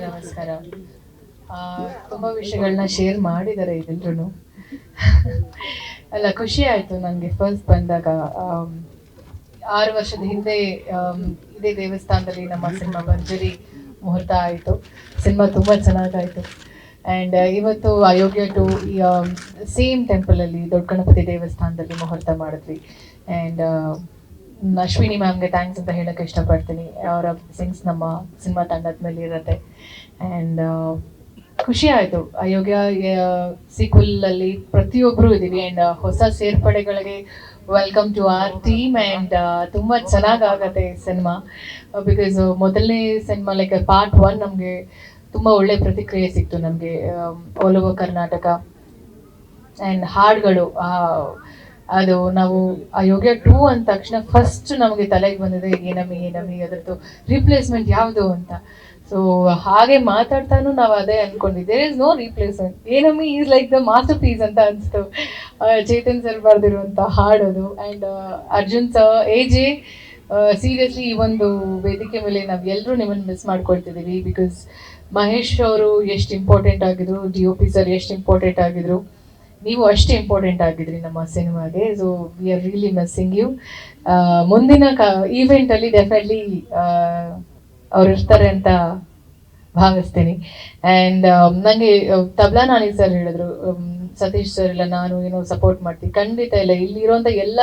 ನಮಸ್ಕಾರ. ತುಂಬಾ ವಿಷಯಗಳನ್ನ ಶೇರ್ ಮಾಡಿದ್ದಾರೆ ಇದೆಲ್ಲರೂ ಅಲ್ಲ, ಖುಷಿ ಆಯ್ತು ನನಗೆ ಫಸ್ಟ್ ಬಂದಾಗ ಆರು ವರ್ಷದ ಹಿಂದೆ ಇದೇ ದೇವಸ್ಥಾನದಲ್ಲಿ ನಮ್ಮ ಸಿನಿಮಾ ಭರ್ಜರಿ ಮುಹೂರ್ತ ಆಯಿತು. ಸಿನಿಮಾ ತುಂಬ ಚೆನ್ನಾಗಾಯಿತು. ಆ್ಯಂಡ್ ಇವತ್ತು ಅಯೋಗ್ಯ ಟು ಸೇಮ್ ಟೆಂಪಲಲ್ಲಿ ದೊಡ್ಡ ಗಣಪತಿ ದೇವಸ್ಥಾನದಲ್ಲಿ ಮುಹೂರ್ತ ಮಾಡಿದ್ವಿ. ಆ್ಯಂಡ್ ಅಶ್ವಿನಿ ಮ್ಯಾಮ್ಗೆ ಥ್ಯಾಂಕ್ಸ್ ಅಂತ ಹೇಳಕ್ಕೆ ಇಷ್ಟಪಡ್ತೀನಿ. ಅವರ ಸಿಂಗ್ಸ್ ನಮ್ಮ ಸಿನಿಮಾ ತಂಡದ ಮೇಲೆ ಇರುತ್ತೆ ಆ್ಯಂಡ್ ಖುಷಿ ಆಯಿತು. ಅಯೋಗ್ಯ ಸೀಕ್ವಲಲ್ಲಿ ಪ್ರತಿಯೊಬ್ಬರು ಇದ್ದೀವಿ. ಆ್ಯಂಡ್ ಹೊಸ ಸೇರ್ಪಡೆಗಳಿಗೆ welcome to our team and ತುಂಬ ಚೆನ್ನಾಗಾಗತ್ತೆ ಸಿನಿಮಾ ಬಿಕಾಸ್ ಮೊದಲನೇ ಸಿನಿಮಾ ಲೈಕ್ ಪಾರ್ಟ್ ಒನ್ ನಮಗೆ ತುಂಬ ಒಳ್ಳೆ ಪ್ರತಿಕ್ರಿಯೆ ಸಿಕ್ತು ನಮಗೆ. ಆಲ್ ಓವರ್ ಕರ್ನಾಟಕ ಆ್ಯಂಡ್ ಹಾಡುಗಳು ಅದು ನಾವು ಆ ಯೋಗ ಟೂ ಅಂದ ತಕ್ಷಣ ಫಸ್ಟ್ ನಮಗೆ ತಲೆಗೆ ಬಂದಿದೆ, ಏನಮ್ಮಿ ಏನಮ್ಮಿ, ಅದರದ್ದು ರಿಪ್ಲೇಸ್ಮೆಂಟ್ ಯಾವುದು ಅಂತ. ಸೊ ಹಾಗೆ ಮಾತಾಡ್ತಾನು ನಾವು ಅದೇ ಅನ್ಕೊಂಡಿದ್ದೆ. ಇಸ್ ನೋ ರಿಪ್ಲೇಸ್ಮೆಂಟ್ ಏನಮ್ಮಿ is like the masterpiece ಅಂತ ಅನಿಸ್ತು. ಚೇತನ್ ಸರ್ ಬರೆದಿರುವಂಥ ಹಾಡೋದು. And Arjun sir a seriously ಈ ಒಂದು ವೇದಿಕೆ ಮೇಲೆ ನಾವು ಎಲ್ಲರೂ ನಿಮ್ಮನ್ನು ಮಿಸ್ ಮಾಡ್ಕೊಳ್ತಿದ್ದೀವಿ. ಬಿಕಾಸ್ ಮಹೇಶ್ ಅವರು ಎಷ್ಟು ಇಂಪಾರ್ಟೆಂಟ್ ಆಗಿದ್ರು ಡಿ ಒ ಪಿ ಸರ್ ಎಷ್ಟು ಇಂಪಾರ್ಟೆಂಟ್ ಆಗಿದ್ರು. ನೀವು ಅಷ್ಟೇ ಇಂಪಾರ್ಟೆಂಟ್ ಆಗಿದ್ರಿ ನಮ್ಮ ಸಿನಿಮಾಗೆ. So we are really missing you ಮುಂದಿನ ಕ ಈವೆಂಟಲ್ಲಿ ಡೆಫಿನೆಟ್ಲಿ ಅವ್ರು ಇರ್ತಾರೆ ಅಂತ ಭಾವಿಸ್ತೀನಿ. ಆ್ಯಂಡ್ ನನಗೆ ತಬ್ಲಾ ನಾನಿ ಸರ್ ಹೇಳಿದ್ರು. ಸತೀಶ್ ಸರ್ ಇಲ್ಲ, ನಾನು ಏನೋ ಸಪೋರ್ಟ್ ಮಾಡ್ತೀನಿ ಖಂಡಿತ ಇಲ್ಲ. ಇಲ್ಲಿರುವಂಥ ಎಲ್ಲ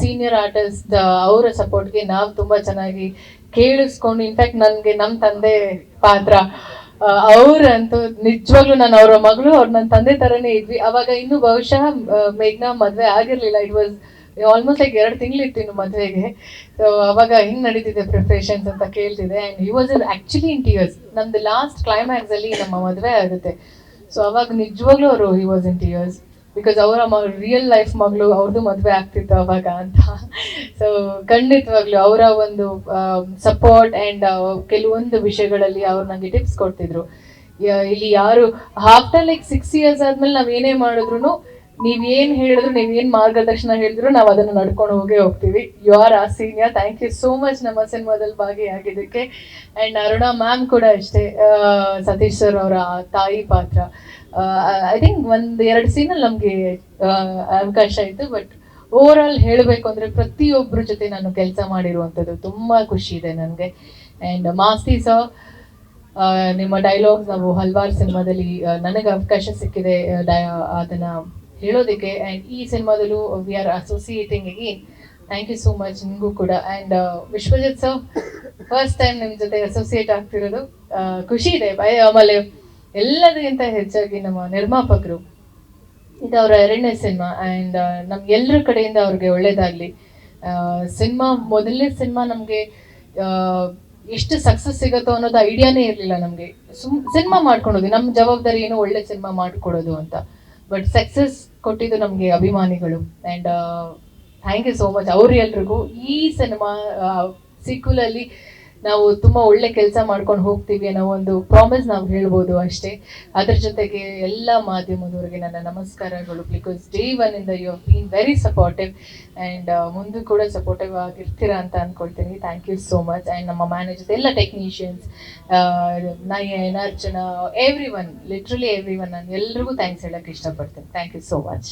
ಸೀನಿಯರ್ ಆರ್ಟಿಸ್ಟ್ ಅವರ ಸಪೋರ್ಟ್ಗೆ ನಾವು ತುಂಬ ಚೆನ್ನಾಗಿ ಕೇಳಿಸ್ಕೊಂಡು ಇನ್ಫ್ಯಾಕ್ಟ್ ನನಗೆ ನಮ್ಮ ತಂದೆ ಪಾತ್ರ ಅವ್ರಂತೂ ನಿಜವಾಗ್ಲೂ ನಾನು ಅವರ ಮಗಳು, ಅವ್ರು ನನ್ನ ತಂದೆ ತರನೇ ಇದ್ವಿ. ಅವಾಗ ಇನ್ನು ಬಹುಶಃ ಮೇಘ್ನ ಮದುವೆ ಆಗಿರಲಿಲ್ಲ. ಇಟ್ ವಾಸ್ ಆಲ್ಮೋಸ್ಟ್ ಲೈಕ್ ಎರಡು ತಿಂಗಳಿತ್ತು ಇನ್ನು ಮದುವೆಗೆ. ಸೊ ಅವಾಗ ಹಿಂಗೆ ನಡೀತಿದೆ ಪ್ರಿಪ್ರೇಷನ್ಸ್ ಅಂತ ಕೇಳ್ತಿದೆ and he was in actually in tears ನಮ್ದು ಲಾಸ್ಟ್ ಕ್ಲೈಮ್ಯಾಕ್ಸ್ ಅಲ್ಲಿ ನಮ್ಮ ಮದುವೆ ಆಗುತ್ತೆ. ಸೊ ಅವಾಗ ನಿಜವಾಗ್ಲೂ ಅವರು he was in tears because ಅವರ ರಿಯಲ್ ಲೈಫ್ ಮಗಳು ಅವ್ರದ್ದು ಮದುವೆ ಆಗ್ತಿತ್ತು ಅವಾಗ ಅಂತ. ಸೊ ಖಂಡಿತವಾಗ್ಲು ಅವರ ಒಂದು ಸಪೋರ್ಟ್ ಅಂಡ್ ಕೆಲವೊಂದು ವಿಷಯಗಳಲ್ಲಿ ಅವ್ರು ನಂಗೆ ಟಿಪ್ಸ್ ಕೊಡ್ತಿದ್ರು. ಇಲ್ಲಿ ಯಾರು ಆಫ್ಟರ್ ಲೈಕ್ ಸಿಕ್ಸ್ ಇಯರ್ಸ್ ಆದ್ಮೇಲೆ ನಾವ್ ಏನೇ ಮಾಡಿದ್ರು ನೀವ್ ಏನ್ ಹೇಳಿದ್ರು, ನೀವ್ ಏನ್ ಮಾರ್ಗದರ್ಶನ ಹೇಳಿದ್ರು, ನಾವ್ ಅದನ್ನ ನಡ್ಕೊಂಡು ಹೋಗೇ ಹೋಗ್ತೀವಿ. You are a senior thank you so much ನಮ್ಮ ಸಿನಿಮಾದಲ್ಲಿ ಭಾಗಿಯಾಗಿದ್ದಕ್ಕೆ. ಅಂಡ್ ಅರುಣಾ ಮ್ಯಾಮ್ ಕೂಡ ಅಷ್ಟೇ ಸತೀಶ್ ಸರ್ ಅವರ ತಾಯಿ ಪಾತ್ರ. ಐ ಥಿಂಕ್ ಒಂದ್ ಎರಡು ಸೀನಲ್ಲಿ ನಮ್ಗೆ ಅವಕಾಶ ಆಯ್ತು ಬಟ್ ಓವರ್ ಆಲ್ ಹೇಳಬೇಕು ಅಂದ್ರೆ ಪ್ರತಿಯೊಬ್ಬರ ಜೊತೆ ನಾನು ಕೆಲಸ ಮಾಡಿರುವಂಥದ್ದು ತುಂಬಾ ಖುಷಿ ಇದೆ ನನಗೆ. ಆ್ಯಂಡ್ ಮಾಸ್ತಿ ಸರ್ ನಿಮ್ಮ ಡೈಲಾಗ್ಸ್ ನಾವು ಹಲವಾರು ಸಿನಿಮಾದಲ್ಲಿ ನನಗೆ ಅವಕಾಶ ಸಿಕ್ಕಿದೆ ಡಯ ಅದನ್ನು ಹೇಳೋದಕ್ಕೆ. ಆ್ಯಂಡ್ ಈ ಸಿನಿಮಾದಲ್ಲೂ we are associating again thank you so much ನಿಮಗೂ ಕೂಡ. And Vishwajit sir first time ನಿಮ್ಮ ಜೊತೆ ಅಸೋಸಿಯೇಟ್ ಆಗ್ತಿರೋದು ಖುಷಿ ಇದೆ. ಆಮೇಲೆ ಎಲ್ಲದಕ್ಕಿಂತ ಹೆಚ್ಚಾಗಿ ನಮ್ಮ ನಿರ್ಮಾಪಕರು. ಇದು ಅವರ ಎರಡನೇ ಸಿನಿಮಾ. ಆ್ಯಂಡ್ ನಮ್ಗೆಲ್ಲರ ಕಡೆಯಿಂದ ಅವ್ರಿಗೆ ಒಳ್ಳೇದಾಗಲಿ. ಸಿನಿಮಾ, ಮೊದಲನೇ ಸಿನಿಮಾ ನಮಗೆ ಎಷ್ಟು ಸಕ್ಸಸ್ ಸಿಗುತ್ತೋ ಅನ್ನೋದು ಐಡಿಯಾನೇ ಇರಲಿಲ್ಲ ನಮಗೆ. ಸುಮ್, ಸಿನಿಮಾ ಮಾಡ್ಕೊಳೋದು ನಮ್ಮ ಜವಾಬ್ದಾರಿ ಏನು ಒಳ್ಳೆ ಸಿನಿಮಾ ಮಾಡಿಕೊಡೋದು ಅಂತ. ಬಟ್ ಸಕ್ಸಸ್ ಕೊಟ್ಟಿದ್ದು ನಮಗೆ ಅಭಿಮಾನಿಗಳು. And thank you so much ಅವ್ರೆಲ್ರಿಗೂ ಈ ಸಿನಿಮಾ ಸೀಕ್ವಲಲ್ಲಿ ನಾವು ತುಂಬ ಒಳ್ಳೆ ಕೆಲಸ ಮಾಡ್ಕೊಂಡು ಹೋಗ್ತೀವಿ ಅನ್ನೋ ಒಂದು ಪ್ರಾಮಿಸ್ ನಾವು ಹೇಳ್ಬೋದು ಅಷ್ಟೇ. ಅದ್ರ ಜೊತೆಗೆ ಎಲ್ಲ ಮಾಧ್ಯಮದವರಿಗೆ ನನ್ನ ನಮಸ್ಕಾರಗಳು ಬಿಕಾಸ್ ಡೇ ಒನ್ ಇಂದ you been very supportive and ಮುಂದೆ ಕೂಡ ಸಪೋರ್ಟಿವ್ ಆಗಿರ್ತೀರಾ ಅಂತ ಅನ್ಕೊಳ್ತೀನಿ. Thank you so much and ನಮ್ಮ ಮ್ಯಾನೇಜರ್ಸ್ ಎಲ್ಲ technicians Nayan, Archana everyone literally everyone ನಾನು ಎಲ್ರಿಗೂ ಥ್ಯಾಂಕ್ಸ್ ಹೇಳೋಕ್ಕೆ ಇಷ್ಟಪಡ್ತೀನಿ. Thank you so much